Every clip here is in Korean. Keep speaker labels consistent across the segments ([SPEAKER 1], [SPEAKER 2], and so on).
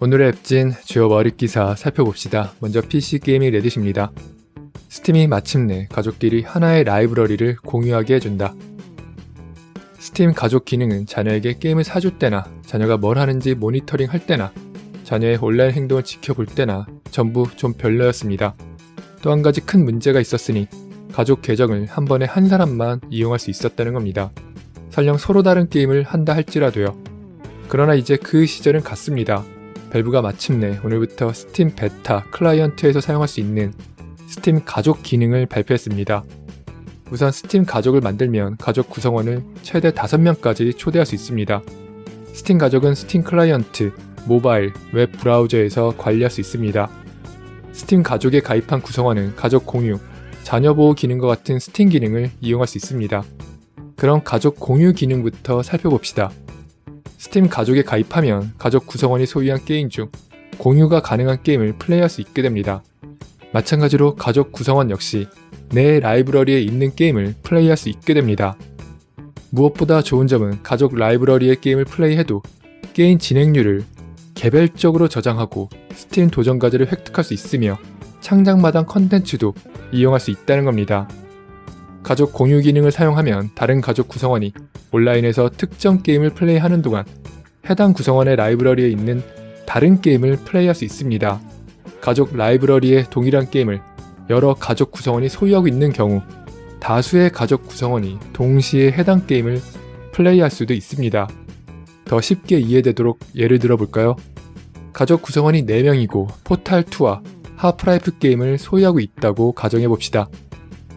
[SPEAKER 1] 오늘의 앱진 주요 머릿 기사 살펴봅시다. 먼저 PC 게이밍 레딧입니다. 스팀이 마침내 가족끼리 하나의 라이브러리를 공유하게 해준다. 스팀 가족 기능은 자녀에게 게임을 사줄 때나 자녀가 뭘 하는지 모니터링 할 때나 자녀의 온라인 행동을 지켜볼 때나 전부 좀 별로였습니다. 또 한 가지 큰 문제가 있었으니 가족 계정을 한 번에 한 사람만 이용할 수 있었다는 겁니다. 설령 서로 다른 게임을 한다 할지라도요. 그러나 이제 그 시절은 갔습니다. 밸브가 마침내 오늘부터 스팀 베타 클라이언트에서 사용할 수 있는 스팀 가족 기능을 발표했습니다. 우선 스팀 가족을 만들면 가족 구성원을 최대 5명까지 초대할 수 있습니다. 스팀 가족은 스팀 클라이언트, 모바일, 웹 브라우저에서 관리할 수 있습니다. 스팀 가족에 가입한 구성원은 가족 공유, 자녀 보호 기능과 같은 스팀 기능을 이용할 수 있습니다. 그럼 가족 공유 기능부터 살펴봅시다. 스팀 가족에 가입하면 가족 구성원이 소유한 게임 중 공유가 가능한 게임을 플레이할 수 있게 됩니다. 마찬가지로 가족 구성원 역시 내 라이브러리에 있는 게임을 플레이할 수 있게 됩니다. 무엇보다 좋은 점은 가족 라이브러리의 게임을 플레이해도 게임 진행률을 개별적으로 저장하고 스팀 도전 과제를 획득할 수 있으며 창작마당 컨텐츠도 이용할 수 있다는 겁니다. 가족 공유 기능을 사용하면 다른 가족 구성원이 온라인에서 특정 게임을 플레이하는 동안 해당 구성원의 라이브러리에 있는 다른 게임을 플레이할 수 있습니다. 가족 라이브러리의 동일한 게임을 여러 가족 구성원이 소유하고 있는 경우 다수의 가족 구성원이 동시에 해당 게임을 플레이할 수도 있습니다. 더 쉽게 이해되도록 예를 들어 볼까요? 가족 구성원이 4명이고 포탈2와 하프라이프 게임을 소유하고 있다고 가정해 봅시다.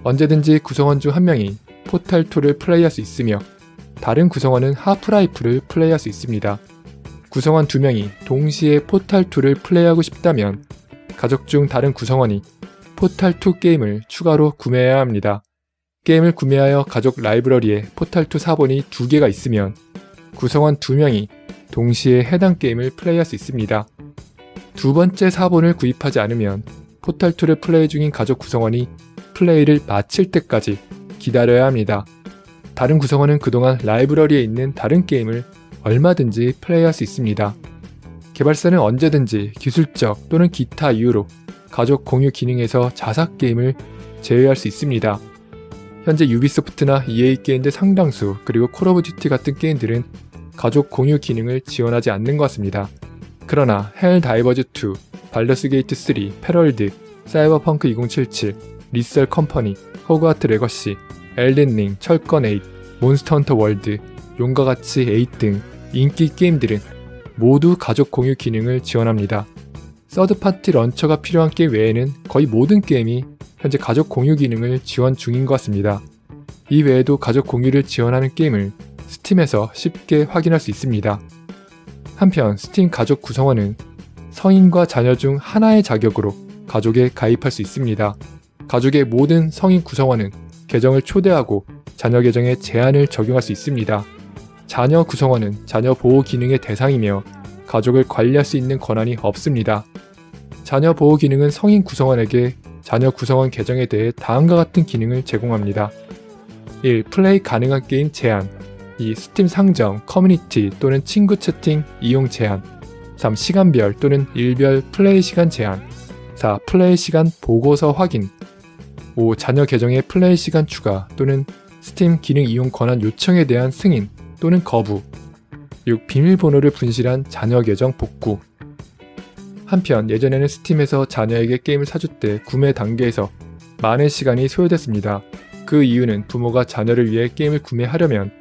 [SPEAKER 1] 언제든지 구성원 중 한 명이 포탈2를 플레이할 수 있으며 다른 구성원은 하프라이프를 플레이할 수 있습니다. 구성원 2명이 동시에 포탈2를 플레이하고 싶다면 가족 중 다른 구성원이 포탈2 게임을 추가로 구매해야 합니다. 게임을 구매하여 가족 라이브러리에 포탈2 사본이 2개가 있으면 구성원 2명이 동시에 해당 게임을 플레이할 수 있습니다. 두 번째 사본을 구입하지 않으면 포탈2를 플레이 중인 가족 구성원이 플레이를 마칠 때까지 기다려야 합니다. 다른 구성원은 그동안 라이브러리에 있는 다른 게임을 얼마든지 플레이할 수 있습니다. 개발사는 언제든지 기술적 또는 기타 이유로 가족 공유 기능에서 자사 게임을 제외할 수 있습니다. 현재 유비소프트나 EA 게임들 상당수 그리고 콜 오브 듀티 같은 게임들은 가족 공유 기능을 지원하지 않는 것 같습니다. 그러나 헬 다이버즈 2, 발더스 게이트 3, 패럴드, 사이버펑크 2077, 리셀 컴퍼니, 호그와트 레거시, 엘든링, 철권 8, 몬스터 헌터 월드, 용과 같이 8 등 인기 게임들은 모두 가족 공유 기능을 지원합니다. 서드파티 런처가 필요한 게임 외에는 거의 모든 게임이 현재 가족 공유 기능을 지원 중인 것 같습니다. 이 외에도 가족 공유를 지원하는 게임을 스팀에서 쉽게 확인할 수 있습니다. 한편 스팀 가족 구성원은 성인과 자녀 중 하나의 자격으로 가족에 가입할 수 있습니다. 가족의 모든 성인 구성원은 계정을 초대하고 자녀 계정에 제한을 적용할 수 있습니다. 자녀 구성원은 자녀 보호 기능의 대상이며 가족을 관리할 수 있는 권한이 없습니다. 자녀 보호 기능은 성인 구성원에게 자녀 구성원 계정에 대해 다음과 같은 기능을 제공합니다. 1. 플레이 가능한 게임 제한 2. 스팀 상점, 커뮤니티 또는 친구 채팅 이용 제한 3. 시간별 또는 일별 플레이 시간 제한 4. 플레이 시간 보고서 확인 5. 자녀 계정의 플레이 시간 추가 또는 스팀 기능 이용 권한 요청에 대한 승인 또는 거부 6. 비밀번호를 분실한 자녀 계정 복구 한편 예전에는 스팀에서 자녀에게 게임을 사줄 때 구매 단계에서 많은 시간이 소요됐습니다. 그 이유는 부모가 자녀를 위해 게임을 구매하려면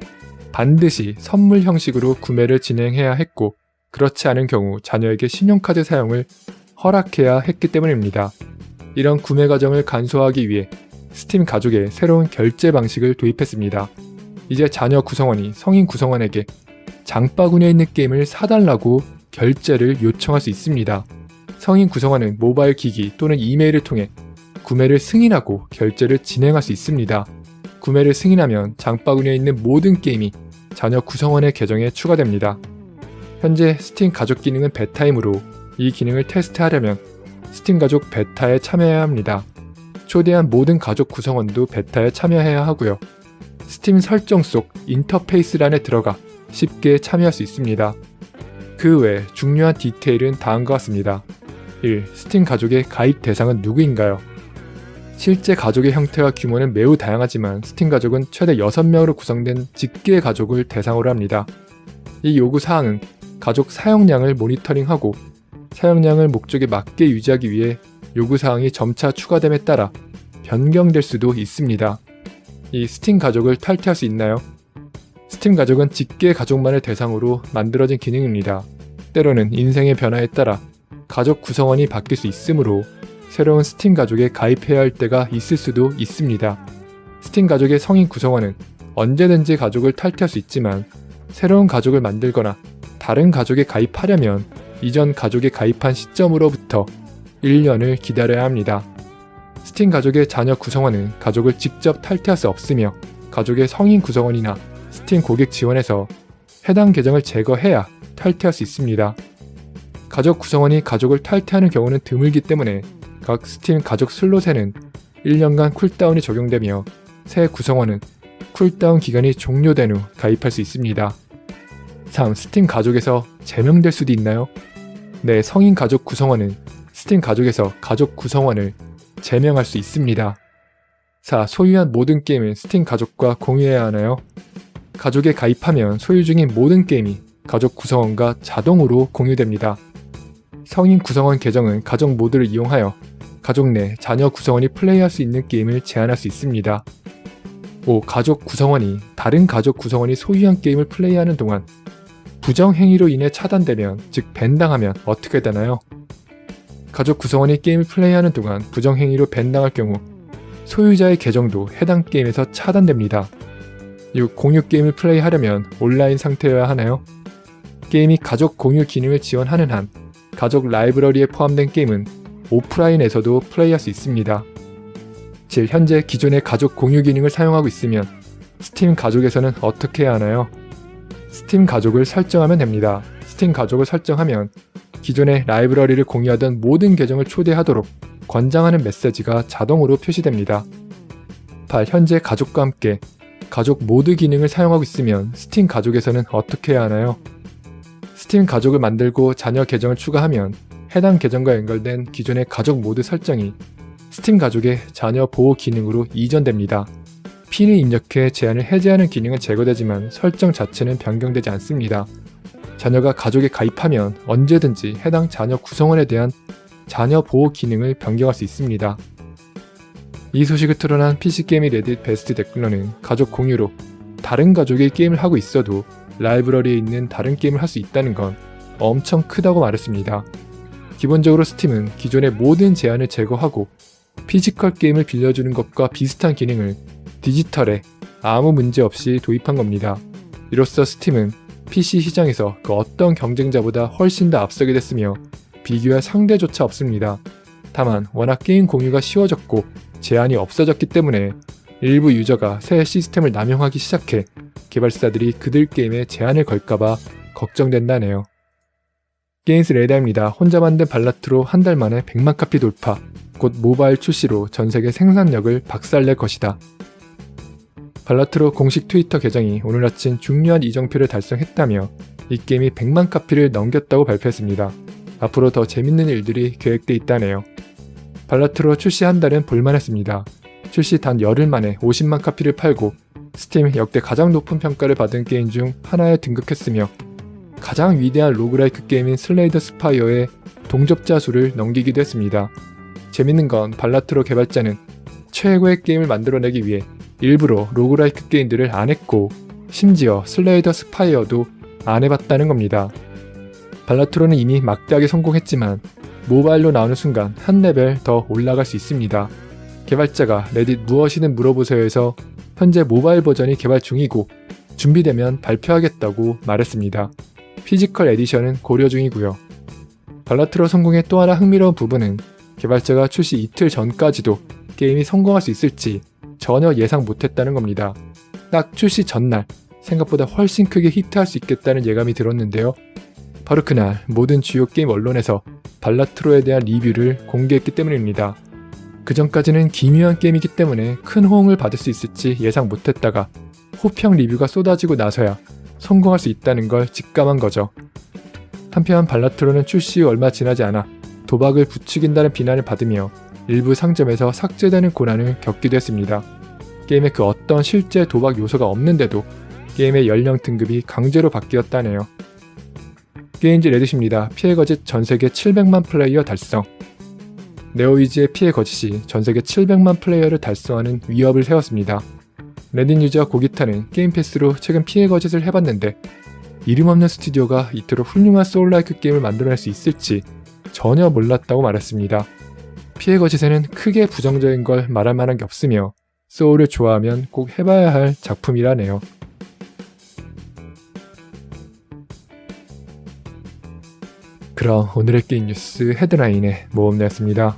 [SPEAKER 1] 반드시 선물 형식으로 구매를 진행해야 했고 그렇지 않은 경우 자녀에게 신용카드 사용을 허락해야 했기 때문입니다. 이런 구매 과정을 간소화하기 위해 스팀 가족에 새로운 결제 방식을 도입했습니다. 이제 자녀 구성원이 성인 구성원에게 장바구니에 있는 게임을 사달라고 결제를 요청할 수 있습니다. 성인 구성원은 모바일 기기 또는 이메일을 통해 구매를 승인하고 결제를 진행할 수 있습니다. 구매를 승인하면 장바구니에 있는 모든 게임이 자녀 구성원의 계정에 추가됩니다. 현재 스팀 가족 기능은 베타이므로 이 기능을 테스트하려면 스팀 가족 베타에 참여해야 합니다. 초대한 모든 가족 구성원도 베타에 참여해야 하고요. 스팀 설정 속 인터페이스란에 들어가 쉽게 참여할 수 있습니다. 그 외 중요한 디테일은 다음과 같습니다. 1. 스팀 가족의 가입 대상은 누구인가요? 실제 가족의 형태와 규모는 매우 다양하지만 스팀 가족은 최대 6명으로 구성된 직계 가족을 대상으로 합니다. 이 요구 사항은 가족 사용량을 모니터링하고 사용량을 목적에 맞게 유지하기 위해 요구 사항이 점차 추가됨에 따라 변경될 수도 있습니다. 이 스팀 가족을 탈퇴할 수 있나요? 스팀 가족은 직계 가족만을 대상으로 만들어진 기능입니다. 때로는 인생의 변화에 따라 가족 구성원이 바뀔 수 있으므로 새로운 스팀 가족에 가입해야 할 때가 있을 수도 있습니다. 스팀 가족의 성인 구성원은 언제든지 가족을 탈퇴할 수 있지만 새로운 가족을 만들거나 다른 가족에 가입하려면 이전 가족에 가입한 시점으로부터 1년을 기다려야 합니다. 스팀 가족의 자녀 구성원은 가족을 직접 탈퇴할 수 없으며 가족의 성인 구성원이나 스팀 고객 지원에서 해당 계정을 제거해야 탈퇴할 수 있습니다. 가족 구성원이 가족을 탈퇴하는 경우는 드물기 때문에 각 스팀 가족 슬롯에는 1년간 쿨다운이 적용되며 새 구성원은 쿨다운 기간이 종료된 후 가입할 수 있습니다. 3. 스팀 가족에서 제명될 수도 있나요? 네, 성인 가족 구성원은 스팀 가족에서 가족 구성원을 제명할 수 있습니다. 4. 소유한 모든 게임을 스팀 가족과 공유해야 하나요? 가족에 가입하면 소유 중인 모든 게임이 가족 구성원과 자동으로 공유됩니다. 성인 구성원 계정은 가족 모드를 이용하여 가족 내 자녀 구성원이 플레이할 수 있는 게임을 제한할 수 있습니다. 5. 가족 구성원이 다른 가족 구성원이 소유한 게임을 플레이하는 동안 부정 행위로 인해 차단되면 즉 밴당하면 어떻게 되나요? 가족 구성원이 게임을 플레이하는 동안 부정 행위로 밴당할 경우 소유자의 계정도 해당 게임에서 차단됩니다. 6. 공유 게임을 플레이하려면 온라인 상태여야 하나요? 게임이 가족 공유 기능을 지원하는 한 가족 라이브러리에 포함된 게임은 오프라인에서도 플레이할 수 있습니다. 7. 현재 기존의 가족 공유 기능을 사용하고 있으면 스팀 가족에서는 어떻게 해야 하나요? 스팀 가족을 설정하면 됩니다. 스팀 가족을 설정하면 기존의 라이브러리를 공유하던 모든 계정을 초대하도록 권장하는 메시지가 자동으로 표시됩니다. 8. 현재 가족과 함께 가족 모드 기능을 사용하고 있으면 스팀 가족에서는 어떻게 해야 하나요? 스팀 가족을 만들고 자녀 계정을 추가하면 해당 계정과 연결된 기존의 가족 모드 설정이 스팀 가족의 자녀 보호 기능으로 이전됩니다. 핀을 입력해 제한을 해제하는 기능은 제거되지만 설정 자체는 변경되지 않습니다. 자녀가 가족에 가입하면 언제든지 해당 자녀 구성원에 대한 자녀 보호 기능을 변경할 수 있습니다. 이 소식을 틀어난 PC게임이 레딧 베스트 댓글러는 가족 공유로 다른 가족이 게임을 하고 있어도 라이브러리에 있는 다른 게임을 할 수 있다는 건 엄청 크다고 말했습니다. 기본적으로 스팀은 기존의 모든 제한을 제거하고 피지컬 게임을 빌려주는 것과 비슷한 기능을 디지털에 아무 문제 없이 도입한 겁니다. 이로써 스팀은 PC 시장에서 그 어떤 경쟁자보다 훨씬 더 앞서게 됐으며 비교할 상대조차 없습니다. 다만 워낙 게임 공유가 쉬워졌고 제한이 없어졌기 때문에 일부 유저가 새 시스템을 남용하기 시작해 개발사들이 그들 게임에 제한을 걸까봐 걱정된다네요. 게임스 레다입니다. 혼자 만든 발라트로 한 달 만에 100만 카피 돌파. 곧 모바일 출시로 전 세계 생산력을 박살낼 것이다. 발라트로 공식 트위터 계정이 오늘 아침 중요한 이정표를 달성했다며 이 게임이 100만 카피를 넘겼다고 발표했습니다. 앞으로 더 재밌는 일들이 계획돼 있다네요. 발라트로 출시 한 달은 볼만했습니다. 출시 단 열흘 만에 50만 카피를 팔고 스팀 역대 가장 높은 평가를 받은 게임 중 하나에 등극했으며 가장 위대한 로그라이크 게임인 슬레이더 스파이어의 동접자 수를 넘기기도 했습니다. 재밌는 건 발라트로 개발자는 최고의 게임을 만들어내기 위해 일부러 로그라이크 게임들을 안 했고 심지어 슬레이더 스파이어도 안 해봤다는 겁니다. 발라트로는 이미 막대하게 성공했지만 모바일로 나오는 순간 한 레벨 더 올라갈 수 있습니다. 개발자가 레딧 무엇이든 물어보세요에서 현재 모바일 버전이 개발 중이고 준비되면 발표하겠다고 말했습니다. 피지컬 에디션은 고려 중이고요. 발라트로 성공의 또 하나 흥미로운 부분은 개발자가 출시 이틀 전까지도 게임이 성공할 수 있을지 전혀 예상 못했다는 겁니다. 딱 출시 전날 생각보다 훨씬 크게 히트할 수 있겠다는 예감이 들었는데요. 바로 그날 모든 주요 게임 언론에서 발라트로에 대한 리뷰를 공개했기 때문입니다. 그 전까지는 기묘한 게임이기 때문에 큰 호응을 받을 수 있을지 예상 못했다가 호평 리뷰가 쏟아지고 나서야 성공할 수 있다는 걸 직감한 거죠. 한편 발라트로는 출시 후 얼마 지나지 않아 도박을 부추긴다는 비난을 받으며 일부 상점에서 삭제되는 고난을 겪기도 했습니다. 게임에 그 어떤 실제 도박 요소가 없는데도 게임의 연령 등급이 강제로 바뀌었다네요. 게임즈 레딧입니다. 피해 거짓 전 세계 700만 플레이어 달성. 네오위즈의 피해 거짓이 전 세계 700만 플레이어를 달성하는 위협을 세웠습니다. 레딧 유저 고기타는 게임 패스로 최근 피해 거짓을 해봤는데 이름 없는 스튜디오가 이토록 훌륭한 소울라이크 게임을 만들어낼 수 있을지 전혀 몰랐다고 말했습니다. 피해 거짓에는 크게 부정적인 걸 말할 만한 게 없으며 소울을 좋아하면 꼭 해봐야 할 작품이라네요. 그럼 오늘의 게임 뉴스 헤드라인의 모험내였습니다.